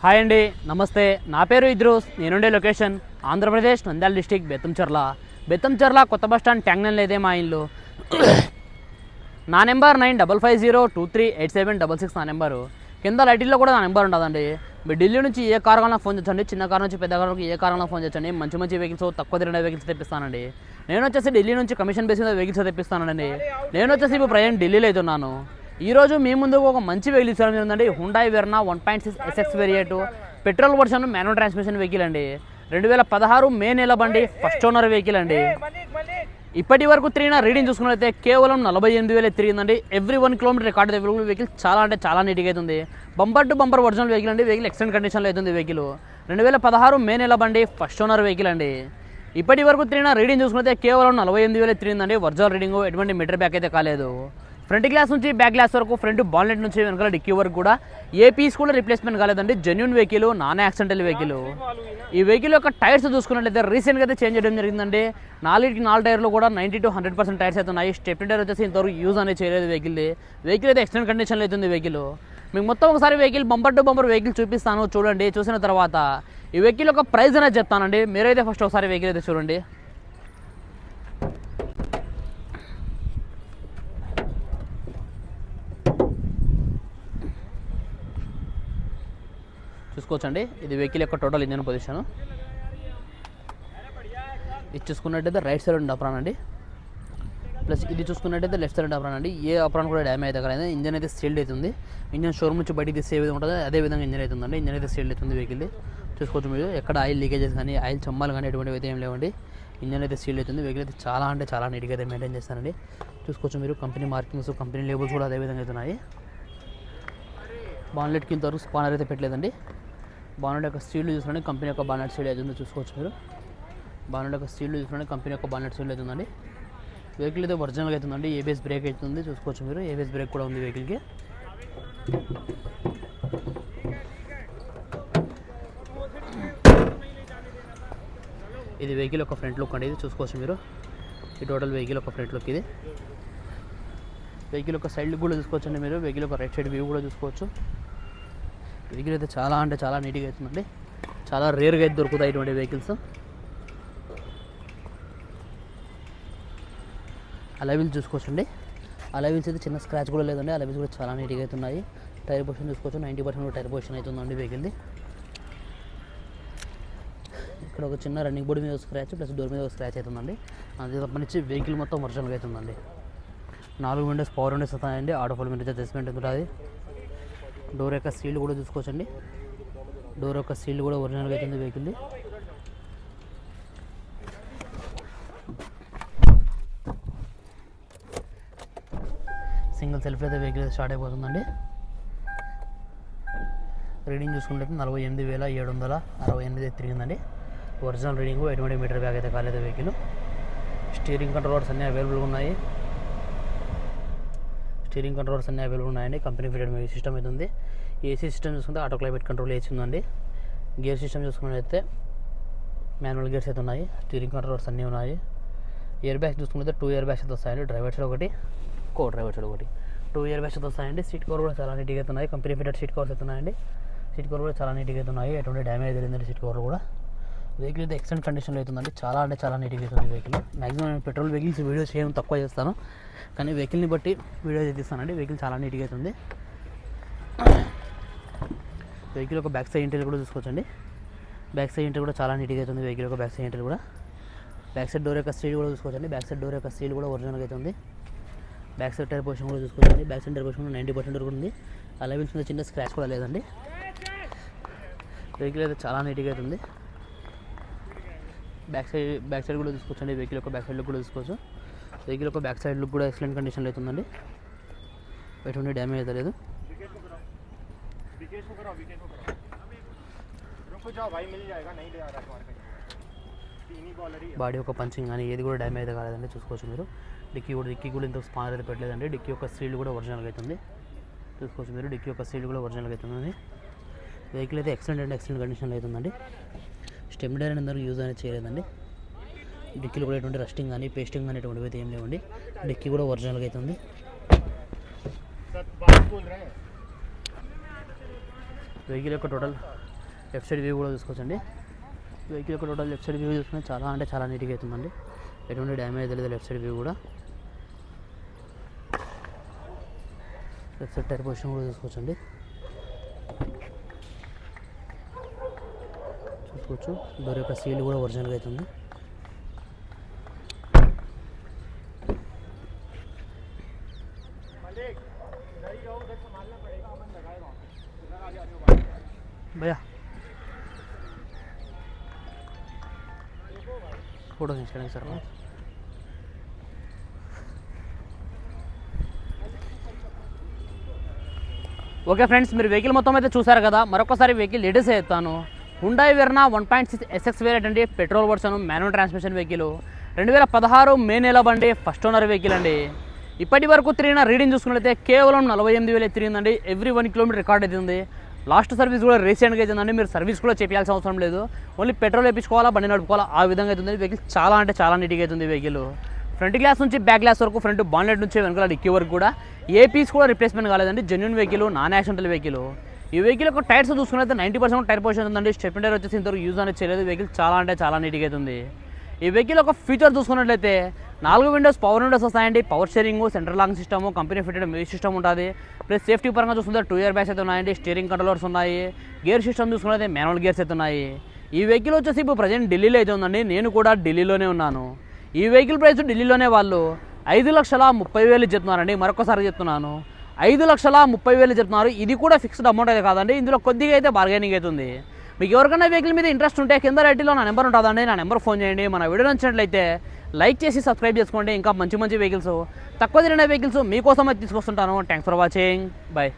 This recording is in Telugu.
హాయ్ అండి నమస్తే. నా పేరు ఇద్రూస్ నేనుండే లొకేషన్ ఆంధ్రప్రదేశ్ నంద్యాల డిస్టిక్ బెత్తంచెర్ల బెత్తంచెర్ల కొత్త బస్ స్టాండ్ ట్యాంగ్నల్ అయితే మా ఇల్లు. నా number nine double five zero two three eight seven double six నా నెంబరు. కింద లైటిల్లో కూడా నా నెంబర్ ఉంటుందండి మీరు ఢిల్లీ నుంచి ఏ కారణంలో ఫోన్ చేయండి చిన్న కార్ నుంచి పెద్ద కార్ ఏ కారణంలో ఫోన్ చేయండి. మంచి మంచి వెహికల్స్ తక్కువ తిరిగిన వెహికల్స్ తెప్పిస్తానండి. నేను వచ్చేసి ఢిల్లీ నుంచి కమిషన్ బేస్ మీద వెహికల్స్ తెప్పిస్తానండి. నేను వచ్చేసి ఇప్పుడు ప్రజెంట్ ఢిల్లీలో అయితే ఈరోజు మీ ముందు ఒక మంచి వెహికల్ ఇచ్చడం ఏంటంటే Hyundai Verna one point six SX variant petrol version manual transmission vehicle అండి. రెండు వేల పదహారు మే నెల బండి ఫస్ట్ ఓనర్ వెహికల్ అండి. ఇప్పటి వరకు తిరిగిన రీడింగ్ చూసుకున్నట్లయితే కేవలం నలభై ఎనిమిది వేలు తిరిగిందండి. Every one kilometre record vehicle చాలా అంటే చాలా నీట్గా అవుతుంది bumper to bumper original vehicle అండి. వెహికల్ ఎక్సలెంట్ కండిషన్లో అవుతుంది వెహికల్ రెండు వేల పదహారు మే నెల బండి ఫస్ట్ ఓనర్ వెహికల్ అండి. ఇప్పటి వరకు తిరిగిన రీడింగ్ చూసుకున్నట్లయితే కేవలం నలభై ఎనిమిది వేలు తిరిగిందండి. ఒరిజినల్ రీడింగ్ ఎటువంటి మీటర్ బ్యాక్ అయితే కాలేదు. ఫ్రంట్ గ్లాస్ నుంచి బ్యాక్ గ్లాస్ వరకు ఫ్రంట్ బాన్లెట్ నుంచి వెనకాల డిక్కీ వరకు కూడా ఏ పీస్ కూడా రిప్లేస్మెంట్ కాలేదండి. Genuine vehicle non accidental vehicle ఈ వెహికల్ యొక్క టైర్స్ చూసుకున్నట్లయితే రీసెంట్గా అయితే చేంజ్ చేయడం జరిగిందండి. నాలుగుకి నాలుగు టైర్లు కూడా ninety to hundred percent tyres అయితే ఉన్నాయి. స్టెప్ని టైర్ వచ్చేసి ఇంతవరకు యూజ్ అనేది చేయలేదు వెహికల్ వెహికల్ అయితే ఎక్స్టెంట్ కండిషన్లో అవుతుంది వెహికల్ మీకు మొత్తం ఒకసారి vehicle bumper to bumper vehicle చూపిస్తాను. చూడండి చూసిన తర్వాత ఈ వెహికల్ యొక్క ప్రైస్ అనేది చెప్తానండి. మీరైతే ఫస్ట్ ఒకసారి వెహికల్ అయితే చూడండి. చూసుకోవచ్చండి. ఇది వెహికల్ యొక్క టోటల్ ఇంజన్ పొజిషన్. ఇది చూసుకున్నట్టయితే రైట్ సైడ్ ఉండే అప్రాన్ అండి. ప్లస్ ఇది చూసుకున్నట్టయితే లెఫ్ట్ సైడ్ అప్రాన్ అండి. ఏ అప్రాన్ కూడా డ్యామేజ్ అయితే ఇంజన్ అయితే సీల్డ్ అవుతుంది. ఇంజన్ షోరూమ్ నుంచి బయటికి తీసే విధంగా ఉంటుంది అదే విధంగా ఇంజన్ అవుతుందండి ఇంజన్ అయితే సీల్డ్ అవుతుంది వెహికల్ చూసుకోవచ్చు మీరు. ఎక్కడ ఆయిల్ లీకేజెస్ కానీ ఆయిల్ చమ్మాలు కానీ ఎటువంటివి అయితే ఏం లేవండి. ఇంజన్ అయితే సీల్డ్ అవుతుంది. వెహికల్ అయితే చాలా అంటే చాలా నీట్గా అయితే మెయింటైన్ చేస్తానండి చూసుకోవచ్చు మీరు. కంపెనీ మార్కింగ్స్ కంపెనీ లేబుల్స్ కూడా అదే విధంగా అవుతున్నాయి కింద వరకు స్పానర్ అయితే పెట్టలేదండి. బానెట్ యొక్క స్టీల్ చూసుకోండి కంపెనీ యొక్క బానెట్ స్టీల్ ఏదో చూసుకోవచ్చు మీరు. బానెట్ యొక్క స్టీల్ చూసుకోండి కంపెనీ యొక్క బానెట్ స్టీల్ అవుతుందండి వెహికల్ అయితే ఒరిజినల్గా అవుతుందండి ఏబిఎస్ బ్రేక్ అవుతుంది చూసుకోవచ్చు మీరు. ఏబిఎస్ బ్రేక్ కూడా ఉంది వెహికల్కి ఇది వెహికల్ యొక్క ఫ్రంట్ లుక్ అండి ఇది చూసుకోవచ్చు మీరు. ఈ టోటల్ వెహికల్ యొక్క ఫ్రంట్ లుక్ ఇది. వెహికల్ యొక్క సైడ్ లుక్ కూడా చూసుకోవచ్చండి మీరు వెహికల్ యొక్క రైట్ సైడ్ వ్యూ కూడా చూసుకోవచ్చు. వెహికల్ అయితే చాలా అంటే చాలా నీట్గా అవుతుందండి. చాలా రేర్గా అయితే దొరుకుతాయి ఇటువంటి వెహికల్స్. అలవిల్ చూసుకోవచ్చండి. అలవిల్స్ అయితే చిన్న స్క్రాచ్ కూడా లేదండి. అలవిల్స్ కూడా చాలా నీట్గా అవుతున్నాయి. టైర్ పొజిషన్ చూసుకోవచ్చు. నైంటీ పర్సెంట్ టైర్ పొజిషన్ అవుతుందండి వెహికల్ది ఇక్కడ ఒక చిన్న రన్నింగ్ బోర్డు మీద స్క్రాచ్ ప్లస్ డోర్ మీద ఒక స్క్రాచ్ అవుతుందండి. అది తప్పనిచ్చి వెహికల్ మొత్తం ఒరిజినల్గా అవుతుందండి. నాలుగు విండోస్ పవర్ విండోస్ అవుతాయండి ఆటో ఫుల్ విండోస్ అడ్జస్ట్మెంట్ ఉంటుంది. డోర్ యొక్క సీల్ కూడా చూసుకోవచ్చండి. డోర్ యొక్క సీల్ కూడా ఒరిజినల్గా అయితే వెహికల్ది సింగిల్ సెల్ఫ్ అయితే వెహికల్ స్టార్ట్ అయిపోతుందండి. రీడింగ్ చూసుకుంటే నలభై ఎనిమిది వేల ఏడు వందల అరవై ఎనిమిది తిరిగిందండి. ఒరిజినల్ రీడింగ్ ఎటువంటి మీటర్ బ్యాగ్ అయితే కాలేదు వెహికల్ స్టీరింగ్ కంట్రోలర్స్ అన్నీ అవైలబుల్గా ఉన్నాయి. స్టీరింగ్ కంట్రోల్స్ అన్నీ అవైలబుల్ ఉన్నాయండి. కంపెనీ ఫిటెడ్ మీకు సిస్టమ్ అయితే ఉంది. ఏసీ సిస్టమ్ చూసుకుంటే ఆటో క్లైమేట్ కంట్రోల్ ఏసీ ఉందండి. గేర్ సిస్టమ్ చూసుకున్నట్లయితే మాన్యువల్ గేర్స్ అయితే ఉన్నాయి. స్టీరింగ్ కంట్రోల్స్ అన్నీ ఉన్నాయి. ఇయర్ బ్యాగ్స్ చూసుకుంటే టూ ఇయర్ బ్యాగ్స్ అయితే వస్తాయండి. డ్రైవర్ సైడ్ ఒకటి కో డ్రైవర్ సైడ్ ఒకటి. టూ ఇయర్ బ్యాగ్స్ అయితే వస్తాయండి. సీట్ కవర్ కూడా చాలా నీట్గా అయితే ఉన్నాయి. కంపెనీ ఫిటెడ్ సీట్ కవర్స్ అయితే ఉన్నాయండి. సీట్ కవర్ కూడా చాలా నీట్గా అయితే ఉన్నాయి. ఎటువంటి డ్యామేజ్ జరిగిందండి సీట్ కవర్ కూడా. వెహికల్ అయితే ఎక్సలెంట్ కండిషన్లో అవుతుందండి. చాలా అంటే చాలా నీట్గా అవుతుంది వెహికల్ మ్యాక్సిమం నేను పెట్రోల్ వెహికల్స్ వీడియో చేయడం తక్కువ చేస్తాను. కానీ వెహికల్ని బట్టి వీడియో తీస్తానండి. వెహికల్ చాలా నీట్గా అవుతుంది వెహికల్ ఒక బ్యాక్ సైడ్ ఇంటర్ కూడా చూసుకోవచ్చండి. బ్యాక్ సైడ్ ఇంటర్ కూడా చాలా నీట్గా అవుతుంది వెహికల్ ఒక బ్యాక్ సైడ్ ఇంటర్ కూడా. బ్యాక్ సైడ్ డోర్ యొక్క స్టీల్ కూడా చూసుకోవచ్చండి. బ్యాక్ సైడ్ డోర్ యొక్క స్టీల్ కూడా ఒరిజినల్గా అవుతుంది బ్యాక్ సైడ్ టైర్ పొజిషన్ కూడా చూసుకోవచ్చండి. Back side tyre position ninety percent వరకు ఉంది. అలవెన్స్ మీద చిన్న స్క్రాచ్ కూడా లేదండి. వెహికల్ అయితే చాలా నీట్గా అవుతుంది బ్యాక్ సైడ్ బ్యాక్ సైడ్ కూడా చూసుకోవచ్చండి వెహికల్ యొక్క బ్యాక్ సైడ్ కూడా చూసుకోవచ్చు వెహికల్ యొక్క బ్యాక్ సైడ్ కూడా ఎక్సలెంట్ కండిషన్లో అవుతుందండి. ఎటువంటి డ్యామేజ్ అయితే లేదు. బాడీ యొక్క పంచింగ్ కానీ ఏది కూడా డ్యామేజ్ అయితే కాలేదండి. చూసుకోవచ్చు మీరు. డిక్కీ కూడా డిక్కీ కూడా ఇంత స్పాన్ అయితే పెట్టలేదండి. డిక్కీ యొక్క సీల్ కూడా ఒరిజినల్గా అవుతుంది. చూసుకోవచ్చు మీరు. డిక్కీ యొక్క సీల్ కూడా ఒరిజినల్గా అవుతుంది వెహికల్ అయితే ఎక్సలెంట్ అండ్ ఎక్సలెంట్ కండిషన్లో అవుతుందండి. స్టెమ్ డైర్ అందరూ యూజ్ అనేది చేయలేదండి. డిక్కీలు కూడా ఎటువంటి రస్టింగ్ కానీ పేస్టింగ్ కానీ ఎటువంటివి అయితే ఏం లేవండి. డిక్కీ కూడా ఒరిజినల్గా అయితే ఉంది. వెహికల్ యొక్క టోటల్ లెఫ్ట్ సైడ్ వ్యూ కూడా చూసుకోవచ్చండి. వెహికల్ యొక్క టోటల్ లెఫ్ట్ సైడ్ వ్యూ చూసుకుంటే చాలా అంటే చాలా నీట్గా అవుతుందండి ఎటువంటి డ్యామేజ్ లేదు లెఫ్ట్ సైడ్ వ్యూ కూడా. లెఫ్ట్ సైడ్ టైర్ పొజిషన్ కూడా చూసుకోవచ్చండి. చూసుకోవచ్చు డోర్ యొక్క సీల్ కూడా ఒరిజినల్గా అవుతుంది భయా ఫోటో తీసుకోండి సార్. ఓకే ఫ్రెండ్స్ మీరు వెహికల్ మొత్తం అయితే చూసారు కదా మరొకసారి వెహికల్ ఎడిస్ అవుతాను Hyundai Verna one point six SX variant అండి. Petrol version manual transmission vehicle రెండు వేల పదహారు మే నెల బండి ఫస్ట్ ఓనర్ వెహికల్ అండి. ఇప్పటి వరకు తిరిగిన రీడింగ్ చూసుకున్నట్లయితే కేవలం నలభై ఎనిమిది వేలు తిరిగిందండి. ఎవ్రీ వన్ కిలోమీటర్ రికార్డ్ అవుతుంది లాస్ట్ సర్వీస్ కూడా రీసెంట్గా అవుతుందండి మీరు సర్వీస్ కూడా చేయాల్సిన అవసరం లేదు. ఓన్లీ పెట్రోల్ వేయించుకోవాలా బండి నడుపుకోవాలా ఆ విధంగా అవుతుంది వెహికల్ చాలా అంటే చాలా నీట్గా అవుతుంది వెహికల్ ఫ్రంట్ గ్లాస్ నుంచి బ్యాక్ గ్లాస్ వరకు ఫ్రంట్ బాన్లెట్ నుంచి వెనకాల డిక్కీ వరకు కూడా ఏ పీస్ కూడా రిప్లేస్మెంట్ కాలేదండి. Genuine vehicle non accidental vehicle ఈ వెహికల్ యొక్క టైర్స్ చూసుకున్నైతే నైంటీ పర్సెంట్ టైర్ పొజిషన్ ఉందండి. స్టెప్ టైర్ వచ్చేసి ఇంతవరకు యూజ్ అనేది చేయలేదు. వెహికల్ చాలా అంటే చాలా నీట్గా అవుతుంది ఈ వెహికల్ ఒక ఫీచర్ చూసుకున్నట్లయితే నాలుగు విండోస్ పవర్ విండోస్ వస్తాయండి. Power steering central lock system company fitted music system ఉంటుంది. ప్లస్ సేఫ్టీ పరంగా చూసుకుంటే టూ ఇయర్ బ్యాగ్స్ అయితే ఉన్నాయండి. స్టీరింగ్ కంట్రోలర్స్ ఉన్నాయి. గేర్ సిస్టమ్ చూసుకున్నైతే మాన్యువల్ గేర్స్ అయితే ఉన్నాయి. ఈ వెహికల్ వచ్చేసి ఇప్పుడు ప్రజెంట్ ఢిల్లీలో అయితే ఉందండి. నేను కూడా ఢిల్లీలోనే ఉన్నాను. ఈ వెహికల్ ప్రైస్ ఢిల్లీలోనే వాళ్ళు ఐదు లక్షల ముప్పై వేలు చెప్తున్నారండి. మరొకసారి చెప్తున్నాను. ఐదు లక్షల ముప్పై వేలు చెప్తున్నారు. ఇది కూడా ఫిక్స్డ్ అమౌంట్ అయితే కాదండి. ఇందులో కొద్దిగా అయితే బార్గెనింగ్ అవుతుంది మీకు ఎవరికైనా వెహికల్ మీద ఇంట్రెస్ట్ ఉంటే కింద రైట్లో నా నెంబర్ ఉంటుందండి. నా నెంబర్ ఫోన్ చేయండి. మన వీడియో నచ్చినట్లయితే లైక్ చేసి సబ్స్క్రైబ్ చేసుకోండి. ఇంకా మంచి మంచి వెహికల్స్ తక్కువ తిరిగిన వెహికల్స్ మీకోసమే తీసుకొస్తుంటాను. Thanks for watching bye